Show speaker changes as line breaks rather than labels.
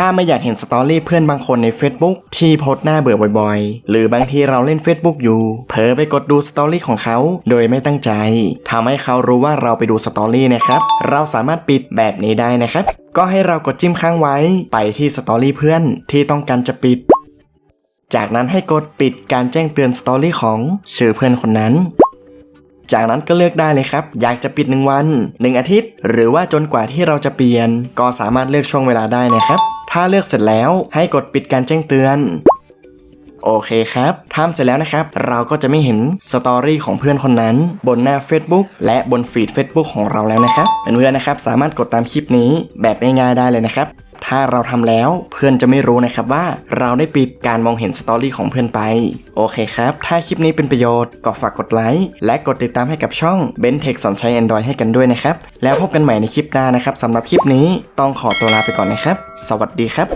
ถ้าไม่อยากเห็นสตอรี่เพื่อนบางคนใน Facebook ที่โพสต์หน้าเบื่อบ่อยๆ หรือบางทีเราเล่น Facebook อยู่ เผลอไปกดดูสตอรี่ของเขา โดยไม่ตั้งใจทำให้เขารู้ว่าเราไปดูสตอรี่นะครับ เราสามารถปิดแบบนี้ได้นะครับ ก็ให้เรากดจิ้มค้างไว้ ไปที่สตอรี่เพื่อนที่ต้องการจะปิด จากนั้นให้กดปิดการแจ้งเตือนสตอรี่ของชื่อเพื่อนคนนั้นจากนั้นก็เลือกได้เลยครับ อยากจะปิด 1 วัน 1 อาทิตย์ หรือว่าจนกว่าที่เราจะเปลี่ยน ก็สามารถเลือกช่วงเวลาได้นะครับ ถ้าเลือกเสร็จแล้วให้กดปิดการแจ้งเตือน โอเคครับทำเสร็จแล้วนะครับ เราก็จะไม่เห็นสตอรี่ของเพื่อนคนนั้น บนหน้า Facebook และบนฟีด Facebook ของเราแล้วนะครับเพื่อนๆนะครับ สามารถกดตามคลิปนี้แบบง่ายๆได้เลยนะครับ ถ้าเราทำแล้วเพื่อนจะไม่รู้นะครับว่าเราได้ปิดการมองเห็นสตอรี่ของเพื่อนไป โอเคครับ ถ้าคลิปนี้เป็นประโยชน์ก็ฝากกดไลค์และกดติดตามให้กับช่อง b e n t e c h สอนใช้ Android ให้กันด้วยนะครับ แล้วพบกันใหม่ในคลิปหน้านะครับสำหรับคลิปนี้ต้องขอตัวลาไปก่อนนะครับ สวัสดีครับ